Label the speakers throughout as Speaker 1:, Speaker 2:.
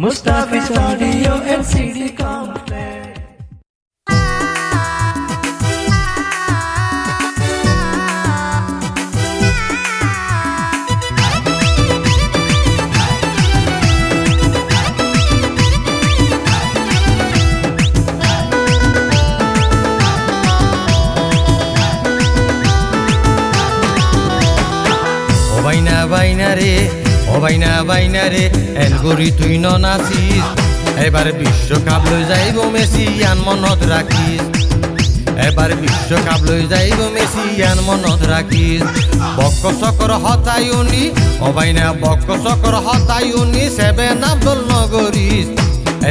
Speaker 1: Mustafi's Audio and CD Complex.
Speaker 2: होइन रे ও বাইনা বাইনা রে এনগরি তুই ন নাচিস। এবার বিশ্বকাপ লৈ যাইব মেসি আন মনত রাখিস এবার বিশ্বকাপ লৈ যাইব মেসি আন মনত রাখিস বক্ক চকর হতায়ুনি ও বাইনা বক্ক চকর হতায়ুনি সেভেন আব্দুল নগরিস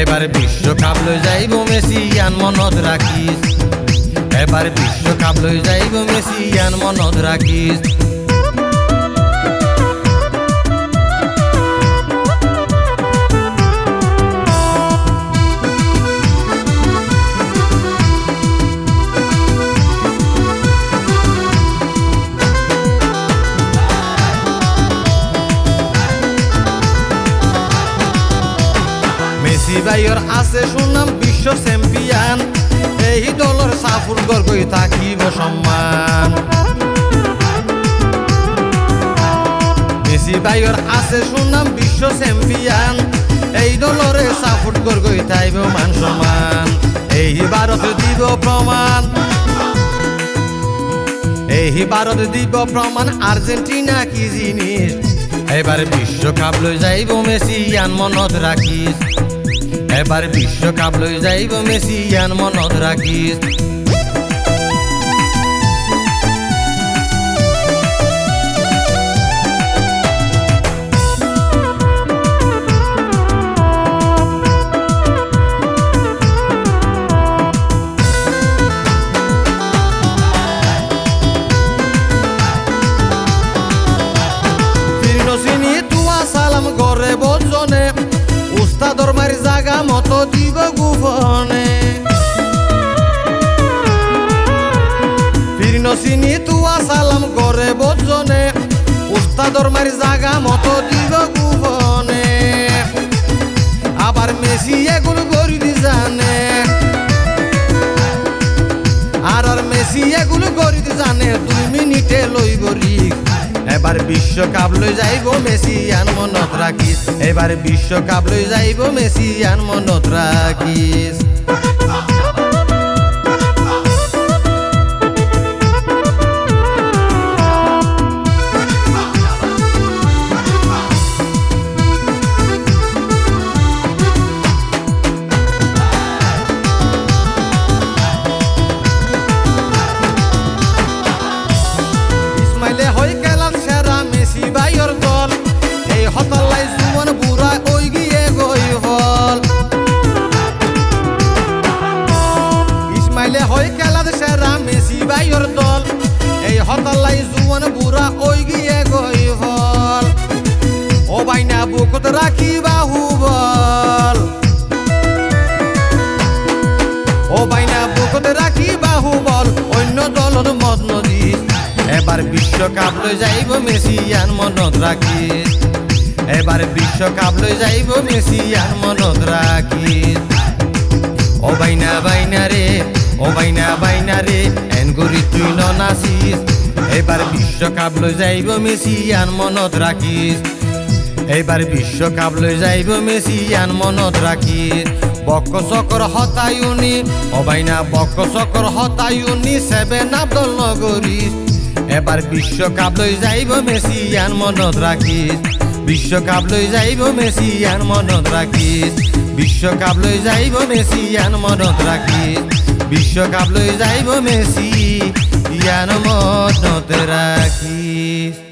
Speaker 2: এবার বিশ্বকাপ লৈ যাইব মেসি আন মনত রাখিস এবার বিশ্বকাপ লৈ যাইব মেসি আন মনত রাখিস মেসি ভাইয়র আছে সুনাম বিশ্ব চ্যাম্পিয়ন। এই দলের সাফুর গর্গই থাকিব সম্মান মেসি ভাইয়র আছে সুনাম বিশ্ব চ্যাম্পিয়ন। এই দলরে সাফুট গর্গই থাইব মান সম্মান। এই ভারত দিব প্রমাণ। এই ভারত দিব প্রমাণ, আর্জেন্টিনা কি জিনিস? এবার বিশ্বকাপ লৈ যাইব মেসি আন মনত রাখিস। এবার বিশ্বকাপ লৈ যাইব মেসি ইয়ান মনত রাখিস। দিব গুফনে। ফিরিন চিনি তুয়া সালাম গরে বজনে উস্তাদর মারি জাগা মতো দিব গুফনে। আবার মেসি এগুলো গরি জানে। আর আর মেসি এগুলো গরি জানে, দুই মিনিটে লই গরি এবার বিশ্বকাপ লৈ যাইব মেসি আন মনত রাখিস এবার বিশ্বকাপ লৈ যাইব মেসি আন মনত রাখিস হই খেলার সেরা মেসি বাইর দল। এই হতাল্লাই জুমন বুড়া ওই গিয়ে গই হল ও বাইনা বুকত রাখি বাহু বল ও বাইনা বুকত রাখি বাহু বল অন্য দলত মদ নদী। এবার বিশ্বকাপ লৈ যাইব মেসি আন মনত রাখিস এবার বিশ্বকাপ লৈ যাইব মেসি আন মনত রাখিস ও বাইনা বাইনা রে বাইনা বাইনা রে, এন তুই নাচিস এবার বিশ্বকাপ লৈ যাইব মেসি আন মনত রাখিস এইবার বিশ্বকাপ লৈ যাইব মেসি আন মনত রাখিস বক্ক চকর হতায়ুনি, অবাইনা বক্ক চকর হতায়ুনি সেভেন আব্দুল নগরিস এবার বিশ্বকাপ লৈ যাইব মেসি আন মনত রাখিস বিশ্বকাপ লৈ যাইব মেসি আন মনত রাখিস বিশ্বকাপ লৈ যাইব মেসি আন মনত রাখিস বিশ্বকাপ লৈ যাইব মেসি ইয়ান মনত রাখিস